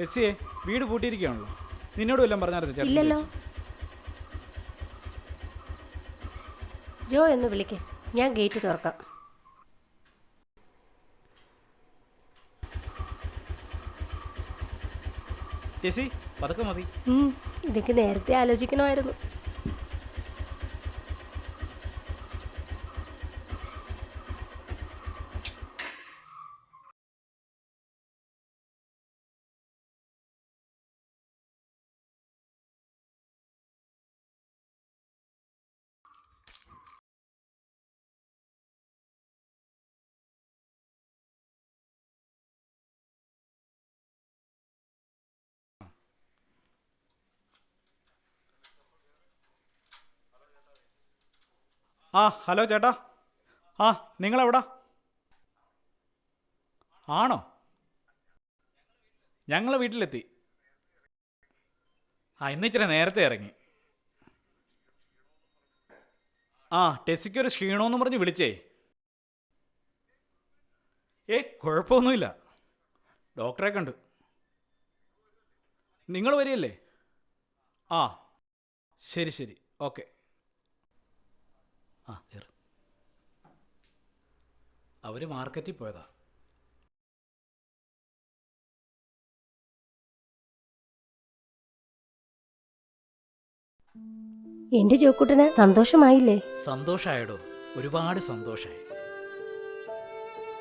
ടെസ്സിയെ വീട് പൂട്ടിയിരിക്കുകയാണല്ലോ. നിന്നോട് വല്ലതും പറഞ്ഞായിരുന്നു ചേട്ടൻ ഇല്ലല്ലോ. ജോ എന്ന് വിളിക്കേ. ഞാൻ ഗേറ്റ് തുറക്കാം. ചേച്ചി പതുക്കെ മതി. ഉം, ഇതൊക്കെ നേരത്തെ ആലോചിക്കണമായിരുന്നു. ആ ഹലോ ചേട്ടാ. ആ നിങ്ങളെവിടാ? ആണോ? ഞങ്ങൾ വീട്ടിലെത്തി. ആ ഇന്ന് ഇച്ചിരി നേരത്തെ ഇറങ്ങി. ആ ടെസ്സിക്കൊരു ക്ഷീണമെന്ന് പറഞ്ഞ് വിളിച്ചേ. ഏ കുഴപ്പമൊന്നുമില്ല. ഡോക്ടറെ കണ്ടു. നിങ്ങൾ വരികയല്ലേ? ആ ശരി ശരി. ഓക്കെ. ആ കയറ് അവർ മാർക്കറ്റിൽ പോയതാ. എന്റെ ജോക്കുട്ടന് സന്തോഷമായില്ലേ? സന്തോഷമായടോ ഒരുപാട് സന്തോഷായി.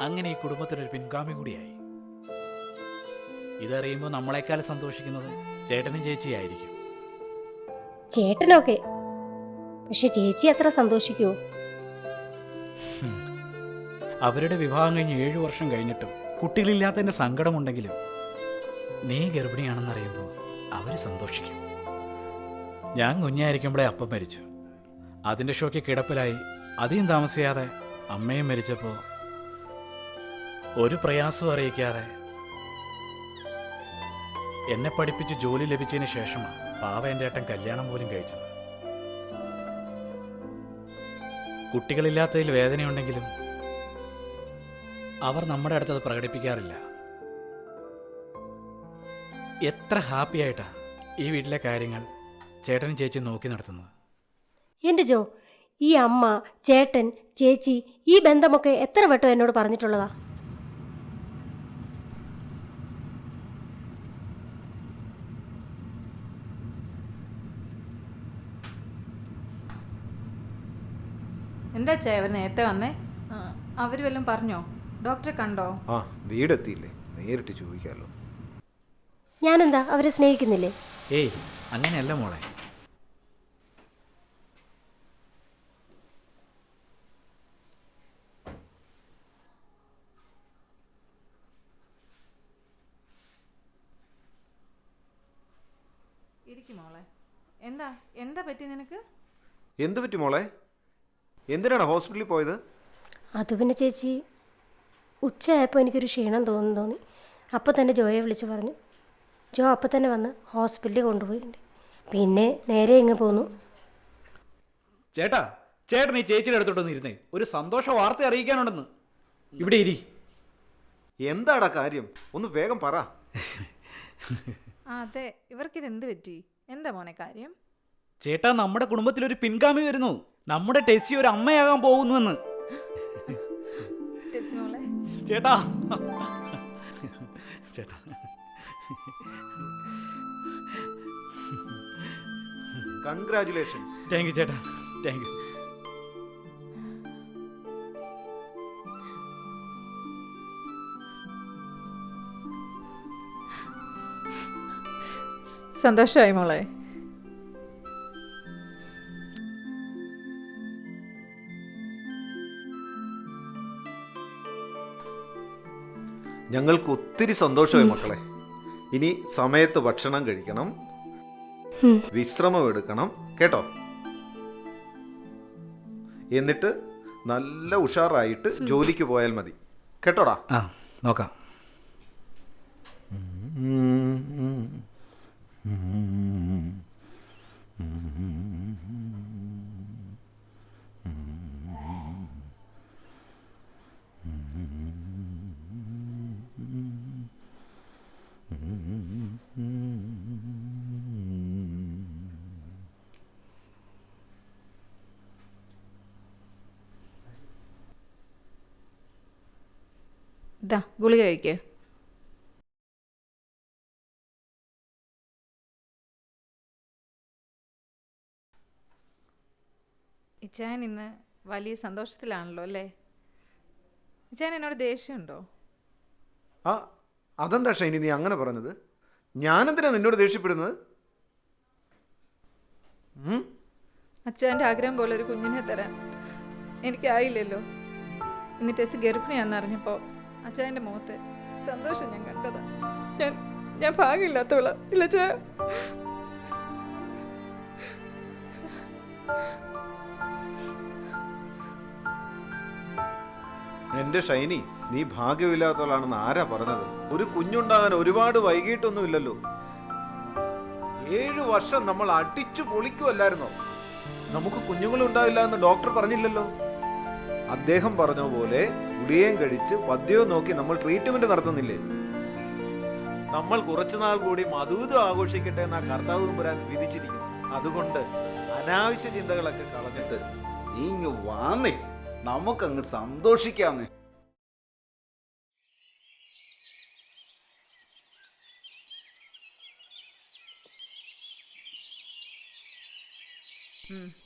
അങ്ങനെ ഈ കുടുംബത്തിനൊരു പിൻഗാമി കൂടിയായി. ഇതറിയുമ്പോൾ നമ്മളെക്കാൾ സന്തോഷിക്കുന്നത് ചേട്ടനും ചേച്ചിയായിരിക്കും. ചേട്ടനൊക്കെ പക്ഷെ ചേച്ചി അത്ര സന്തോഷിക്കുവോ? അവരുടെ വിവാഹം കഴിഞ്ഞ് ഏഴു വർഷം കഴിഞ്ഞിട്ടും കുട്ടികളില്ലാത്തതിന്റെ സങ്കടമുണ്ടെങ്കിലും നീ ഗർഭിണിയാണെന്നറിയുമ്പോൾ അവർ സന്തോഷിക്കും. ഞാൻ കുഞ്ഞായിരിക്കുമ്പോഴേ അപ്പം മരിച്ചു. അതിന്റെ ഷോക്ക് കിടപ്പിലായി. അധികം താമസിയാതെ അമ്മയും മരിച്ചപ്പോൾ ഒരു പ്രയാസവും അറിയിക്കാതെ എന്നെ പഠിപ്പിച്ച് ജോലി ലഭിച്ചതിന് ശേഷമാണ് പാവ എന്റെ ഏട്ടൻ കല്യാണം പോലും കഴിച്ചത്. കുട്ടികളില്ലാത്തതിൽ വേദനയുണ്ടെങ്കിലും അവർ നമ്മുടെ അടുത്തത് പ്രകടിപ്പിക്കാറില്ല. എത്ര ഹാപ്പി ആയിട്ടാ ഈ വീട്ടിലെ കാര്യങ്ങൾ ചേട്ടനും ചേച്ചി നോക്കി നടത്തുന്നത്. എന്റെ ജോ ഈ അമ്മ ചേട്ടൻ ചേച്ചി ഈ ബന്ധമൊക്കെ എത്ര വട്ടം എന്നോട് പറഞ്ഞിട്ടുള്ളതാ? എന്താ ചേ അവർ നേരത്തെ വന്നേ? അവർ വല്ലതും പറഞ്ഞോ? ഡോക്ടറെ കണ്ടോ? ആ വീടെത്തിയില്ലേ? നേരിട്ട് ചോദിക്കാമല്ലോ ഞാനെന്താ? അവരെ സ്നേഹിക്കുന്നില്ലേ? ഏയ് അങ്ങനെയല്ല മോളെ. ഇരിക്കും മോളെ. എന്താ? എന്താ പറ്റി നിനക്ക്? എന്ത് പറ്റി മോളെ? എന്തിനാണ് ഹോസ്പിറ്റലിൽ പോയത്? അത് പിന്നെ ചേച്ചി ഉച്ചയായപ്പോൾ എനിക്കൊരു ക്ഷീണം തോന്നുന്നു തോന്നി. അപ്പോൾ തന്നെ ജോയെ വിളിച്ച് പറഞ്ഞു. ജോ അപ്പോൾ തന്നെ വന്ന് ഹോസ്പിറ്റലിൽ കൊണ്ടുപോയിട്ടുണ്ട്. പിന്നെ നേരെ ഇങ്ങ് പോന്നു. ചേട്ടാ ചേട്ടൻ ഈ ചേച്ചിയുടെ അടുത്തോട്ടൊന്ന് ഇരുന്നേ. ഒരു സന്തോഷ വാർത്ത അറിയിക്കാനുണ്ടെന്ന്. ഇവിടെ ഇരി. എന്താടാ കാര്യം? ഒന്ന് വേഗം പറ. ആ അതെ ഇവർക്കിത് എന്ത് പറ്റി? എന്താ മോനെ കാര്യം? ചേട്ടാ നമ്മുടെ കുടുംബത്തിൽ ഒരു പിൻഗാമി വരുന്നു. നമ്മുടെ ടെസ്സി ഒരു അമ്മയാകാൻ പോകുന്നുവെന്ന്. ചേട്ടാ. ചേട്ടാ. കൺഗ്രാചുലേഷൻസ് താങ്ക് യു ചേട്ടാ. താങ്ക് യു സന്തോഷമായി മോളെ. ഞങ്ങൾക്ക് ഒത്തിരി സന്തോഷമായി മക്കളെ. ഇനി സമയത്ത് ഭക്ഷണം കഴിക്കണം. വിശ്രമം എടുക്കണം. കേട്ടോ? എന്നിട്ട് നല്ല ഉഷാറായിട്ട് ജോലിക്ക് പോയാൽ മതി. കേട്ടോടാ? ആ നോക്കാം. ഇതാ ഗുളി കഴിക്കുക ഇച്ചാൻ ഇന്ന് വലിയ സന്തോഷത്തിലാണല്ലോ അല്ലേ? ഇച്ചാൻ എന്നോട് ദേഷ്യമുണ്ടോ? ആ അതെന്താ ഷൈനി നീ അങ്ങനെ പറഞ്ഞത്? ഞാനെന്തിനാ നിന്നോട് ദേഷ്യപ്പെടുന്നത്? അച്ഛന്റെ ആഗ്രഹം പോലെ ഒരു കുഞ്ഞിനെ തരാൻ എനിക്കായില്ലല്ലോ. എന്നിട്ട് എസ് ഗർഭിണിയാണെന്ന് അറിഞ്ഞപ്പോൾ അച്ഛന്റെ മുഖത്ത് സന്തോഷം ഞാൻ കണ്ടതാ. ഞാൻ ഞാൻ ഭാഗ്യമില്ലാത്തവള. ഇല്ല എന്റെ ഷൈനി നീ ഭാഗ്യമില്ലാത്തവളാണെന്ന് ആരാ പറഞ്ഞത്? ഒരു കുഞ്ഞുണ്ടാകാൻ ഒരുപാട് വൈകിട്ടൊന്നും ഇല്ലല്ലോ ഏഴു വർഷം നമ്മൾ അടിച്ചു പൊളിക്കുമല്ലായിരുന്നോ നമുക്ക് കുഞ്ഞുങ്ങളുണ്ടാവില്ല എന്ന് ഡോക്ടർ പറഞ്ഞില്ലല്ലോ. അദ്ദേഹം പറഞ്ഞ പോലെ ഗുളികയും കഴിച്ച് പദ്യവും നോക്കി നമ്മൾ ട്രീറ്റ്മെന്റ് നടത്തുന്നില്ലേ? നമ്മൾ കുറച്ചുനാൾ കൂടി മധുവിധം ആഘോഷിക്കട്ടെ എന്നാ കർത്താവ് തമ്പുരാൻ വിധിച്ചിരിക്കും അതുകൊണ്ട് അനാവശ്യ ചിന്തകളൊക്കെ കളഞ്ഞിട്ട് ഇങ്ങ് വാന്നേ നമുക്കങ്ങ് സന്തോഷിക്കാന്നേ. അച്ചായ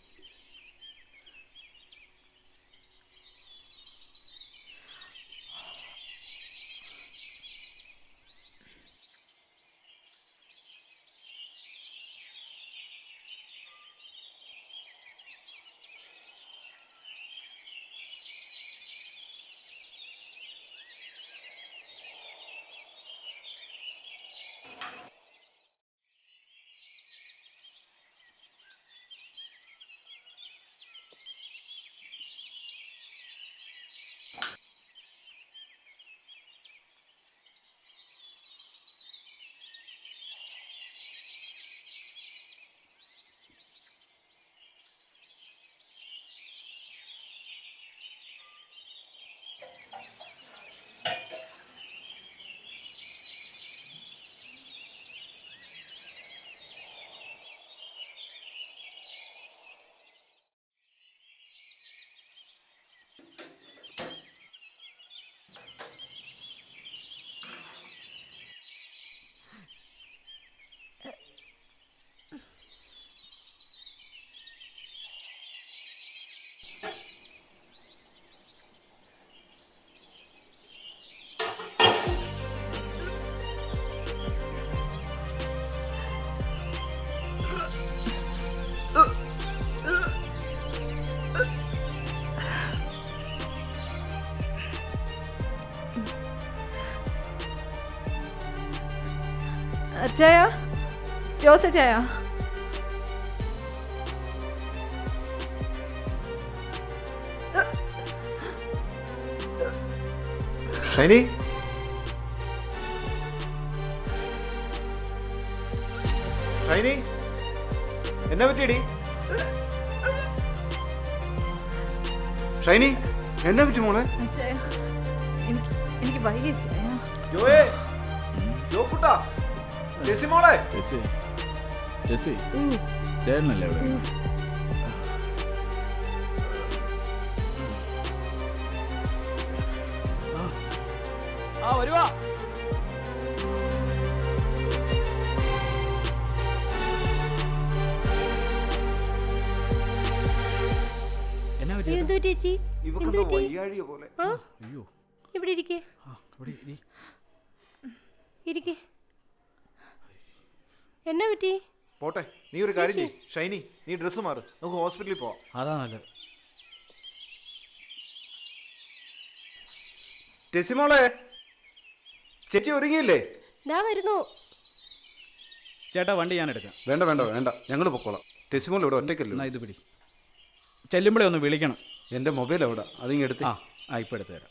ജോസ് അച്ചായ ഷൈനി? ഷൈനി? എന്നെ പറ്റിയടി? ഷൈനി എന്നെ പറ്റി മോളെ? എനിക്ക് എനിക്ക് വയ്യ അച്ചായ ജോയേ ജോക്കുട്ടാ ജെസി മോളെ. ടെസി ചേട്ടനല്ലേ അവിടെ? ആ വരുവാ. എന്തോ ചേച്ചി? ഇവിടെ ഇരിക്കേ. ഇരിക്കേ. എന്നാ പറ്റി? പോട്ടെ നീ ഒരു കാര്യം ചെയ്യ്. ഷൈനി നീ ഡ്രസ്സ് മാറ്. നമുക്ക് ഹോസ്പിറ്റലിൽ പോവാം. അതാ നല്ലത്. ടെസിമോളെ ചേച്ചി ഒരുങ്ങിയില്ലേ? ഞാൻ വരുന്നു. ചേട്ടാ വണ്ടി ഞാൻ എടുക്കാം. വേണ്ട വേണ്ട വേണ്ട. ഞങ്ങൾ പൊക്കോളാം. ടെസിമോൾ ഇവിടെ ഒറ്റയ്ക്കല്ലോ എന്നാ ഇത് പിടി. ചെല്ലുമ്പോഴേ ഒന്ന് വിളിക്കണം. എന്റെ മൊബൈൽ എവിടെ? അതിങ്ങ് എടുത്ത്. ആ ആ ഇപ്പം എടുത്തു തരാം.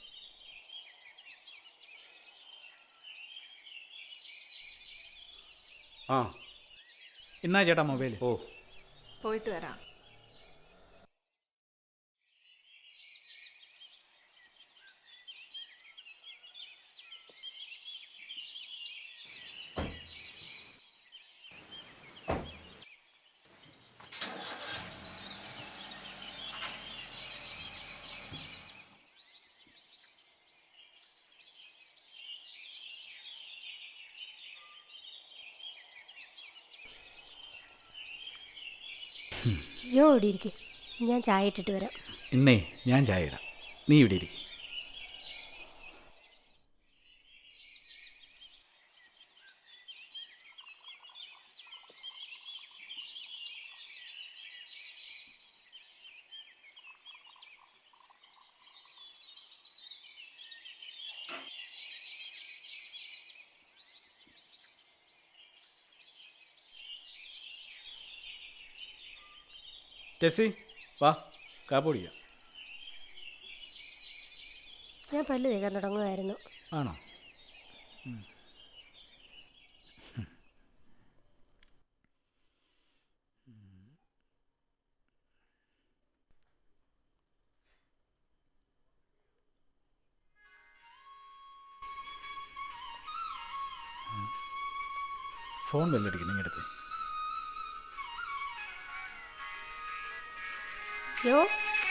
ആ. ഇന്നാ ചേട്ടാ മൊബൈൽ ഓ. പോയിട്ട് വരാം. ജോ ഇവിടെ ഞാൻ ചായ ഇട്ടിട്ട് വരാം. ഇന്നേ ഞാൻ ചായ ഇടാം. നീ ഇവിടെ ഇരിക്കും. ടെസ്സി വാ കാപ്പ് കുടിക്കാം ഞാൻ പല്ല് തേക്കാൻ തുടങ്ങുമായിരുന്നു ആണോ? ഫോൺ ബെല്ലടിക്കുന്നു ഇങ്ങടുത്ത് ജോ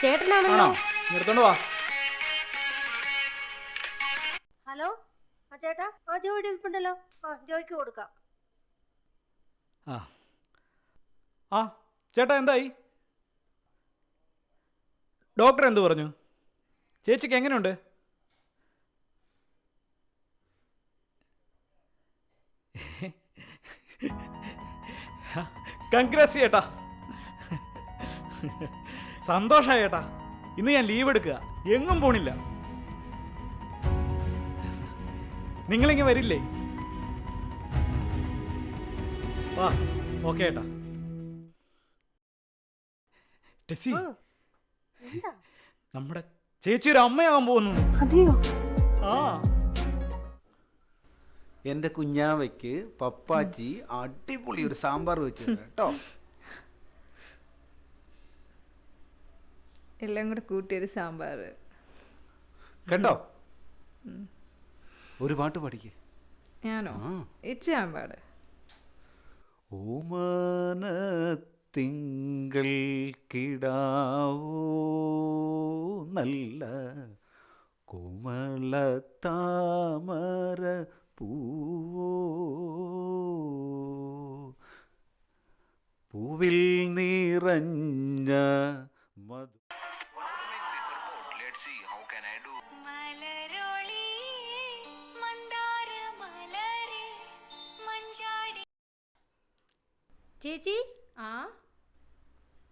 ചേട്ടനാണല്ലോ. ആണോ? വാ. ഹലോ ആ ചേട്ടാ ആ ജോയിയുടെ ഇരിപ്പുണ്ടല്ലോ ആ ജോയ്ക്ക് കൊടുക്കാം. ആ. ആ ചേട്ടാ എന്തായി? ഡോക്ടർ എന്തു പറഞ്ഞു? ചേച്ചിക്ക് എങ്ങനെയുണ്ട്? കൺഗ്രസ് ചേട്ടാ. സന്തോഷമായി ഏട്ടാ ഇന്ന് ഞാൻ ലീവ് എടുക്കുക. എങ്ങും പോണില്ല. നിങ്ങളിങ്ങ് വരില്ലേ? വാ ഓക്കെ ഏട്ടാ. ടെസി എന്താ? നമ്മുടെ ചേച്ചി ഒരു അമ്മയാകാൻ പോകുന്നു. അതെയോ? ആ. എന്റെ കുഞ്ഞാവയ്ക്ക് പപ്പാച്ചി അടിപൊളി ഒരു സാമ്പാർ വെച്ചിട്ടുണ്ട് കേട്ടോ. എല്ലാം കൂടെ കൂട്ടിയൊരു സാമ്പാർ. കണ്ടോ? ഒരു പാട്ട് പാടിക്കേ. ഞാനോ? ആ. ഇച്ചാമ്പാട് തിങ്കൾ കിടാവോ. നല്ല കോമളത്താമര പൂവോ. പൂവിൽ നിറഞ്ഞ ചേച്ചി? ആ?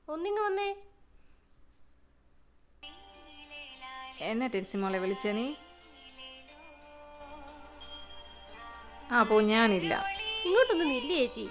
ഒന്നിങ്ങ് വന്നേ. എന്നെ ടെൽസിമോളെ മോളെ നീ? ആ പോ ഞാനില്ല. ഇങ്ങോട്ടൊന്നും ഇല്ല ചേച്ചി?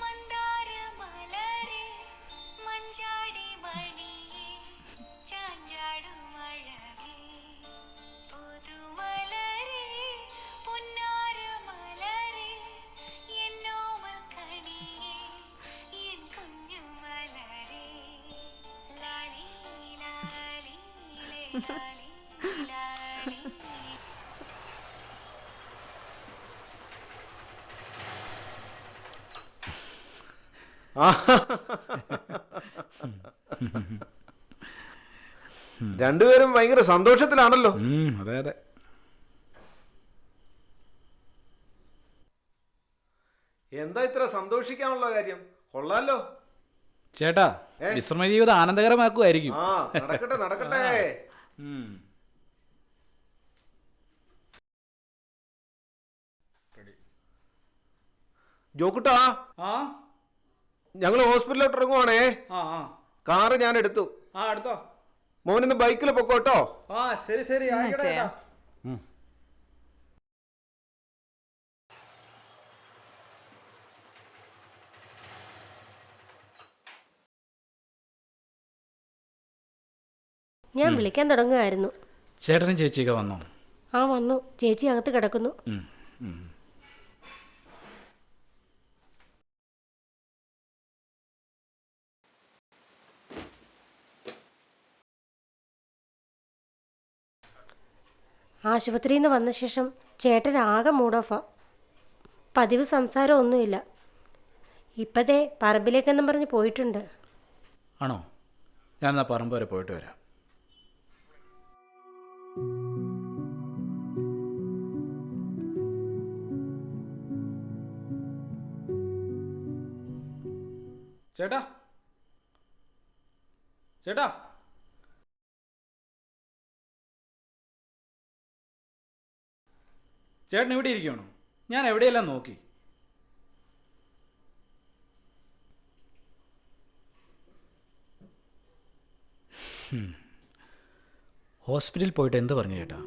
രണ്ടുപേരും ഭയങ്കര സന്തോഷത്തിലാണല്ലോ. അതെ അതെ. എന്താ ഇത്ര സന്തോഷിക്കാനുള്ള കാര്യം? കൊള്ളാലോ. ചേട്ടാ? വിശ്രമ ജീവിതം ആനന്ദകരമാക്കുമായിരിക്കും നടക്കട്ടെ നടക്കട്ടെ. ജോക്കുട്ടാ ആ? ഞങ്ങൾ ഹോസ്പിറ്റലിലോട്ട് ഇറങ്ങുവാണേ. ആ ആ. കാറ് ഞാൻ എടുത്തു. ആ എടുത്തോ. മോനിന്ന് ബൈക്കിൽ പൊക്കോട്ടോ ആ ശരി ശരി. ആയിക്കോട്ടെ. ഞാൻ വിളിക്കാൻ തുടങ്ങുമായിരുന്നു ചേട്ടനും ചേച്ചിയൊക്കെ വന്നോ? ആ വന്നു. ചേച്ചി അകത്ത് കിടക്കുന്നു. ആശുപത്രിയിൽ നിന്ന് വന്ന ശേഷം ചേട്ടൻ ആകെ മൂടോഫാ പതിവ് പതിവ് സംസാരമൊന്നുമില്ല ഇപ്പതേ പറമ്പിലേക്കെന്നും പറഞ്ഞ് പോയിട്ടുണ്ട്. ആണോ? ഞാൻ പറമ്പ് വരെ പോയിട്ട് വരാം. ചേട്ടാ. ചേട്ടാ. ചേട്ടൻ ഇവിടെ ഇരിക്കുകയാണോ ഞാൻ എവിടെയെല്ലാം നോക്കി. ഹോസ്പിറ്റലിൽ പോയിട്ട് എന്ത് പറഞ്ഞു ചേട്ടാ?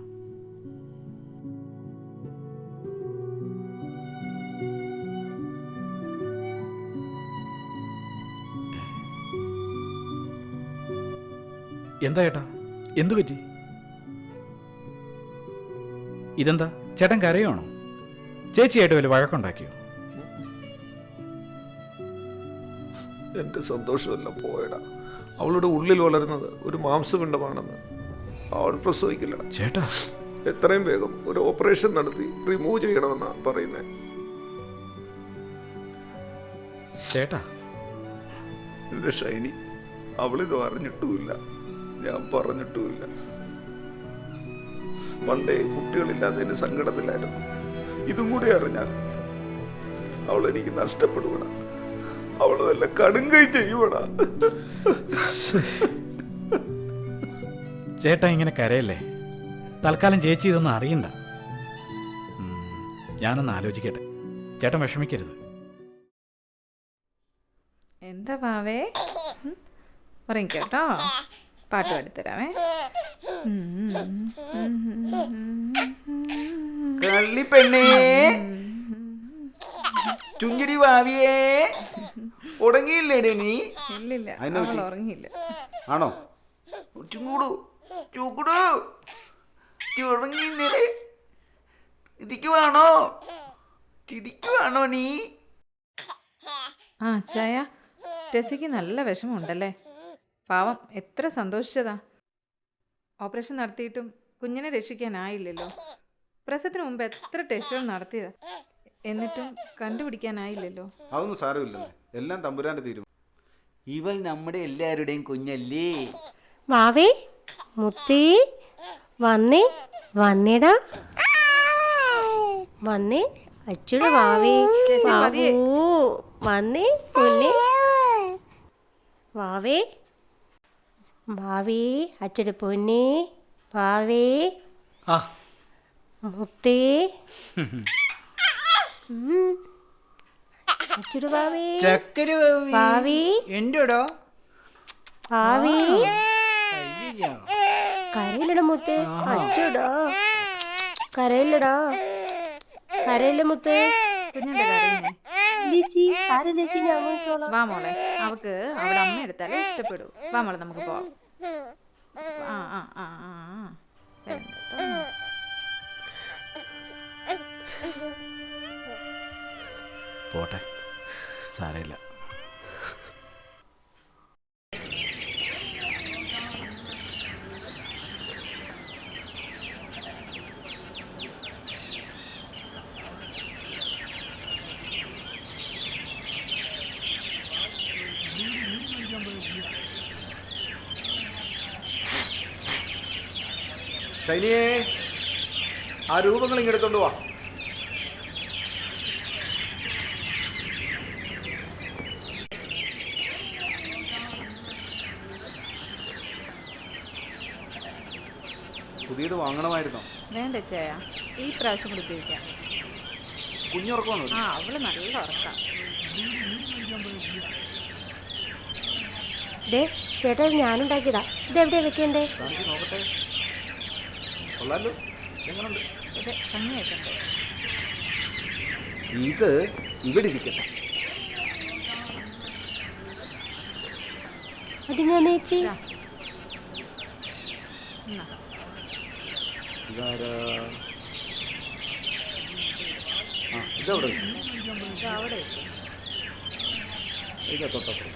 എന്താ ചേട്ടാ എന്തു പറ്റി? ഇതെന്താ? ചേട്ടൻ കരയുവാണോ? ചേച്ചിയായിട്ട് വലിയ വഴക്കുണ്ടാക്കിയോ? എന്റെ സന്തോഷമെല്ലാം പോയടാ. അവളുടെ ഉള്ളിൽ വളരുന്നത് ഒരു മാംസപിണ്ഡമാണെന്ന്. അവൾ പ്രസവിക്കില്ല. ചേട്ടാ. എത്രയും വേഗം ഒരു ഓപ്പറേഷൻ നടത്തി റിമൂവ് ചെയ്യണമെന്നാണ് പറയുന്നത് ചേട്ടാ. എന്റെ ഷൈനി അവളിത് അറിഞ്ഞിട്ടുമില്ല. ഞാൻ പറഞ്ഞിട്ടുമില്ല. പണ്ടേ കുട്ടികളില്ലാത്തതിന്റെ സങ്കടത്തിലായിരുന്നു. ഇതും കൂടി അറിഞ്ഞാൽ അവൾ എനിക്ക് നഷ്ടപ്പെടുവണ. അവൾ വല്ല കടുങ്കൈ ചെയ്യുവണ ചേട്ടാ ഇങ്ങനെ കരയല്ലേ? തൽക്കാലം ചേച്ചി ഇതൊന്നും അറിയണ്ട. ഞാനൊന്ന് ആലോചിക്കട്ടെ. ചേട്ടൻ വിഷമിക്കരുത്. എന്താ പാവേ? പറയും ഉറങ്ങിക്കോട്ടോ പാട്ട് പാടിത്തരാമേ കള്ളി പെണ്ണേ. ചുഞ്ചിടി വാവിയേ. ഉടങ്ങിയില്ലേടേ നീ? ഇല്ലില്ല. അവൾ? ഉറങ്ങിയില്ല. ആണോ? ചൂടു ചൂക്കുടു ചുടങ്ങിയില്ലേ ഇരിക്കുവാണോ? ചിരിക്കുവാണോ നീ? ആ ചായ. ടെസിക്ക് നല്ല വിഷമമുണ്ടല്ലേ? പാവം എത്ര സന്തോഷിച്ചതാ. ഓപ്പറേഷൻ നടത്തിയിട്ടും കുഞ്ഞിനെ രക്ഷിക്കാനായില്ലല്ലോ. പ്രസവത്തിന് മുമ്പ് എത്ര ടെസ്റ്റുകൾ നടത്തിയതാ. എന്നിട്ടും കണ്ടുപിടിക്കാനായില്ലല്ലോ. അതൊന്നും സാരമില്ല എല്ലാം തമ്പുരാന്റെ തീരും ഇവൾ നമ്മുടെ എല്ലാവരുടെയും കുഞ്ഞല്ലേ. വാവേ മുത്തേ വന്നേ വന്നേടാ. വന്നേ അച്ചുടെ വാവേ. വന്നേ കുഞ്ഞേ വാവേ വാവേ അച്ചടി പൊന്നെ ഭാവേ. ആ. മുത്തേ. അച്ചുടെ ചക്കര എന്റെടോ കരയില്ലടാ മുത്തേ. അച്ചടാ കരയില്ലടാ. കരയില്ല മുത്തേ. കരയുന്നേ? ചേച്ചി സാരം ചേച്ചി വാ മോളെ അവക്ക് അവിടെ അമ്മ എടുത്താലേ ഇഷ്ടപ്പെടൂ. വാ മോളെ നമുക്ക് പോവാം. ആ ആ ആ ആ ആ. വരണ്ട പോട്ടെ. സാരമില്ല. ഷൈനിയെ ആ രൂപങ്ങൾ ഇങ്ങെടുത്തോണ്ട് വാ. പുതിയത് വാങ്ങണമായിരുന്നു? വേണ്ട ചേയ ഈ പ്രാവശ്യം കൂടി ഉപയോഗിക്കാം. കുഞ്ഞുറക്കമാണോ ആ അവൾ നല്ല ഉറക്കാം. ദേ ചേട്ടാ ഇത് ഞാനുണ്ടാക്കിയതാ. ഇതെവിടെയാ വെക്കണ്ടേ? നോക്കട്ടെ. കൊള്ളാലോ. ഇത് ഇവിടെ ഇരിക്കട്ടെ. ചേച്ചി? ഇതാരാ? ആ ഇതെവിടെ. ഇതാ തൊട്ടപ്പുറം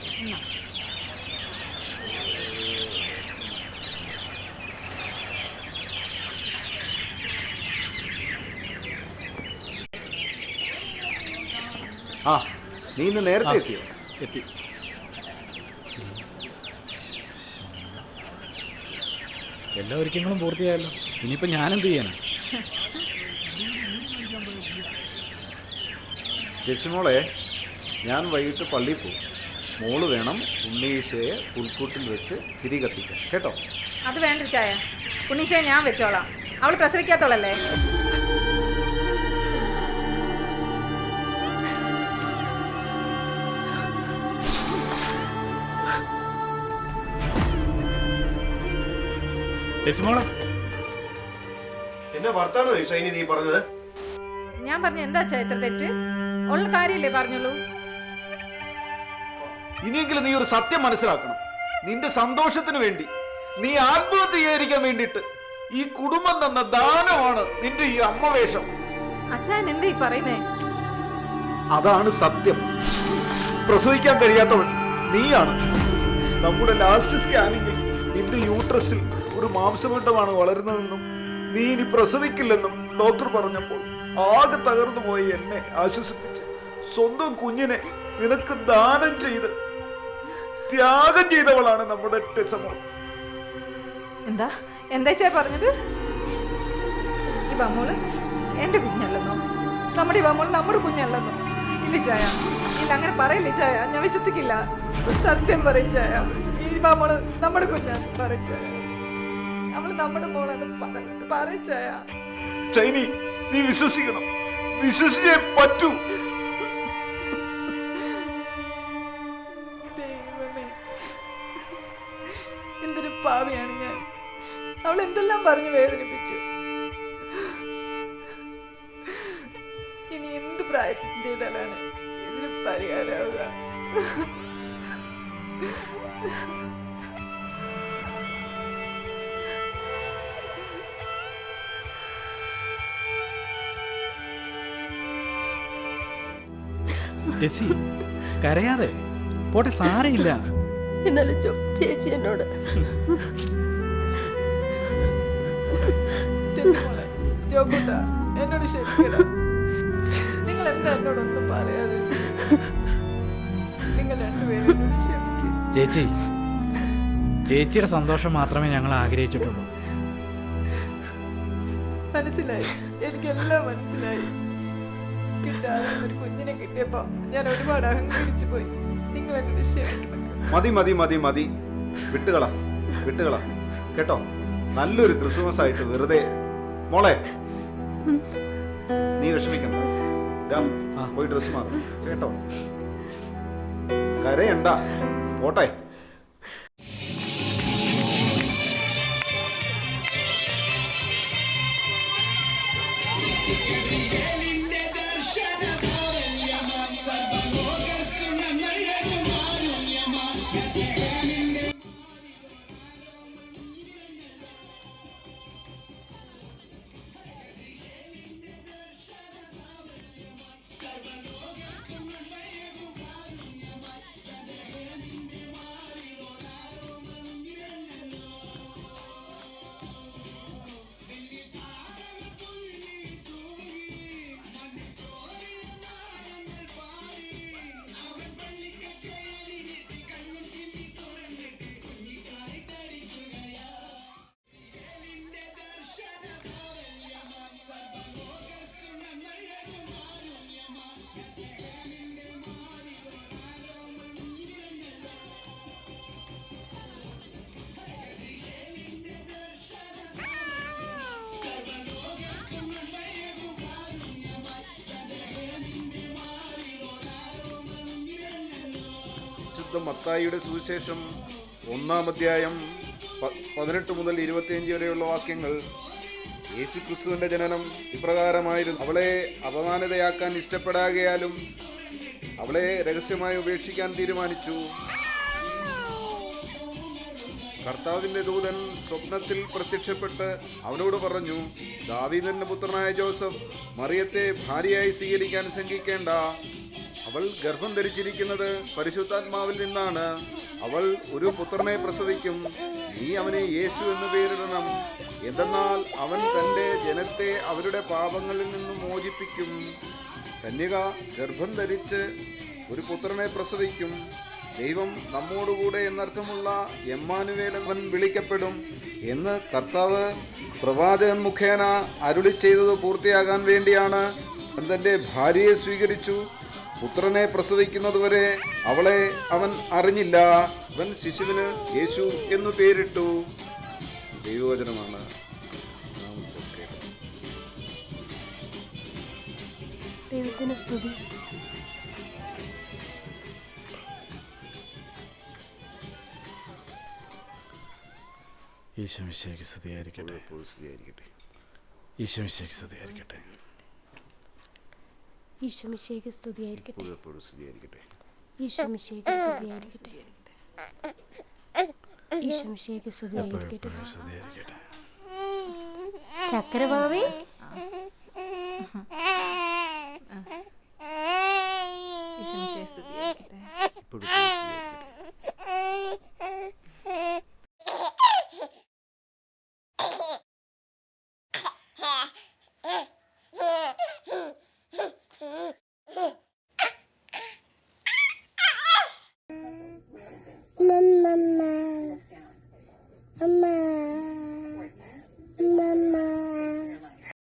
ആ നീ ഇന്ന് നേരത്തെ എത്തിയോ? എത്തി. എല്ലാ ഒരുക്കങ്ങളും പൂർത്തിയായല്ലോ. ഇനിയിപ്പോൾ ഞാനെന്ത് ചെയ്യാനാ? ജെസിമോളെ ഞാൻ വൈകിട്ട് പള്ളിയിൽ പോകും. മോൾ വേണം ഉണ്ണീശയെ പുൽക്കൂട്ടിൽ വെച്ച് തിരി കത്തിക്കാൻ കേട്ടോ? അത് വേണ്ട ചായ. ഉണ്ണീശയെ ഞാൻ വെച്ചോളാം. അവൾ പ്രസവിക്കാത്തോളല്ലേ ടെസിമോളെ എന്നെ വർത്താനോ ഷൈനി നീ പറഞ്ഞത്? ഞാൻ പറഞ്ഞ എന്താ ചായ ഇത്ര തെറ്റ്? ഉള്ള കാര്യല്ലേ പറഞ്ഞുള്ളൂ. ഇനിയെങ്കിലും നീ ഒരു സത്യം മനസ്സിലാക്കണം. നിന്റെ സന്തോഷത്തിന് വേണ്ടി നീ ആത്മഹത്യ ചെയ്യാതിരിക്കാൻ വേണ്ടിയിട്ട് ഈ കുടുംബം തന്ന ദാനമാണ് നിന്റെ ഈ അമ്മവേഷം അച്ഛൻ എന്താ ഈ പറയുന്നേ? അതാണ് സത്യം. പ്രസവിക്കാൻ കഴിയാത്തവൻ നീയാണ്. നമ്മുടെ ലാസ്റ്റ് സ്കാനിങ്ങിൽ നിന്റെ യൂട്രസിൽ ഒരു മാംസപിണ്ഡമാണ് വളരുന്നതെന്നും നീ ഇനി പ്രസവിക്കില്ലെന്നും ഡോക്ടർ പറഞ്ഞപ്പോൾ ആകെ തകർന്നു പോയി എന്നെ ആശ്വസിപ്പിച്ച്. സ്വന്തം കുഞ്ഞിനെ നിനക്ക് ദാനം ചെയ്ത് ത്യാഗം ചെയ്തവളാണ് നമ്മുടെ ടെസമോൾ എന്താ? എന്താ ചായ പറഞ്ഞത്? ഈ ബമ്മോൾ എന്റെ കുഞ്ഞല്ലെന്നോ? നമ്മുടെ ഈ ബമ്മോൾ നമ്മുടെ കുഞ്ഞല്ലെന്നോ? ഇല്ലിച്ചായ ഇല്ല അങ്ങനെ പറയില്ല ചായ? ഞാൻ വിശ്വസിക്കില്ല. സത്യം പറയും ചായ. ഈ ബമ്മോൾ നമ്മുടെ കുഞ്ഞാണ് പറയും അവൾ നമ്മുടെ മോളെന്ന് പറ- പറയും ചൈനി നീ വിശ്വസിക്കണം. വിശ്വസിച്ചേ പറ്റൂ. എന്തൊരു പാവിയാണ് ഞാൻ. അവൾ എന്തെല്ലാം പറഞ്ഞു വേദനിപ്പിച്ചു. ഇനി എന്ത് പ്രായത്തിൽ ചെയ്താലാണ് ഇതിന് പരിഹാരമാവുക? ടെസി കരയാതെ. പോട്ടെ സാരയില്ല. എന്നാലും ചേച്ചി എന്നോട്. ടെസ്സിമോളെ, ജോക്കുട്ട, എന്നോട് ക്ഷമിക്കടാ നിങ്ങൾ എന്താ എന്നോടൊന്നും പറയാതെ? നിങ്ങൾ രണ്ടുപേരും എന്നോട് ക്ഷമിക്കും. ചേച്ചി ചേച്ചിയുടെ സന്തോഷം മാത്രമേ ഞങ്ങൾ ആഗ്രഹിച്ചിട്ടുള്ളൂ. മനസ്സിലായി. എനിക്കെല്ലാം മനസ്സിലായി. കിട്ടാതെ ഒരു കുഞ്ഞിനെ കിട്ടിയപ്പോ ഞാൻ ഒരുപാട് അഹങ്കരിച്ചു പോയി. നിങ്ങൾ എന്നോട് ക്ഷമിക്കണം മതി മതി മതി മതി. വിട്ടുകള വിട്ടുകള. കേട്ടോ? നല്ലൊരു ക്രിസ്മസ് ആയിട്ട് വെറുതെ. മോളെ നീ വിഷമിക്കണ്ട. ദാ, പോയി ഡ്രസ് മാറും. കേട്ടോ? കരയണ്ട. പോട്ടെ. മത്തായിയുടെ സുവിശേഷം ഒന്നാം അധ്യായം പതിനെട്ട് മുതൽ ഇരുപത്തിയഞ്ച് വരെയുള്ള വാക്യങ്ങൾ. യേശു ക്രിസ്തുവിന്റെ ജനനം ഇപ്രകാരമായിരുന്നു. അവളെ അപമാനതയാക്കാൻ ഇഷ്ടപ്പെടാകയാലും അവളെ രഹസ്യമായി ഉപേക്ഷിക്കാൻ തീരുമാനിച്ചു. കർത്താവിന്റെ ദൂതൻ സ്വപ്നത്തിൽ പ്രത്യക്ഷപ്പെട്ട് അവനോട് പറഞ്ഞു ദാവീദന്റെ പുത്രനായ ജോസഫ് മറിയത്തെ ഭാര്യയായി സ്വീകരിക്കാൻ ശങ്കിക്കേണ്ട. അവൾ ഗർഭം ധരിച്ചിരിക്കുന്നത് പരിശുദ്ധാത്മാവിൽ നിന്നാണ്. അവൾ ഒരു പുത്രനെ പ്രസവിക്കും. നീ അവനെ യേശു എന്ന് പേരിടണം. എന്തെന്നാൽ അവൻ തന്റെ ജനത്തെ അവരുടെ പാപങ്ങളിൽ നിന്നും മോചിപ്പിക്കും. കന്യക ഗർഭം ധരിച്ച് ഒരു പുത്രനെ പ്രസവിക്കും. ദൈവം നമ്മോടുകൂടെ എന്നർത്ഥമുള്ള എമ്മാനുവേൽ അവൻ വിളിക്കപ്പെടും എന്ന് കർത്താവ് പ്രവാചകൻ മുഖേന അരുളി ചെയ്തത് പൂർത്തിയാകാൻ വേണ്ടിയാണ്. തന്റെ ഭാര്യയെ സ്വീകരിച്ചു. പുത്രനെ പ്രസവിക്കുന്നതുവരെ അവളെ അവൻ അറിഞ്ഞില്ല. അവൻ ശിശുവിന് യേശു എന്നു പേരിട്ടു. ദൈവവചനമാണ്. ദൈവത്തിന് സ്തുതി. ഈശോമിശേക്ക് സ്തുതിയായിരിക്കട്ടെ. ഇപ്പോൾ ഈശോ ഈശോമിശേക്ക് സ്തുതിയായിരിക്കട്ടെ. ഈശോമിശേക്ക് സ്തുതിയായിരിക്കട്ടെ ഇപ്പോൾ സ്തുതിയായിരിക്കട്ടെ. ഈശോമിശേക്ക് സ്തുതിയായിരിക്കട്ടെ ഈശോമിശേക്ക് സ്തുതിയായിരിക്കട്ടെ എപ്പോഴും സ്തുതിയായിരിക്കട്ടെ. ഇപ്പോൾ സ്തുതിയായിരിക്കട്ടെ.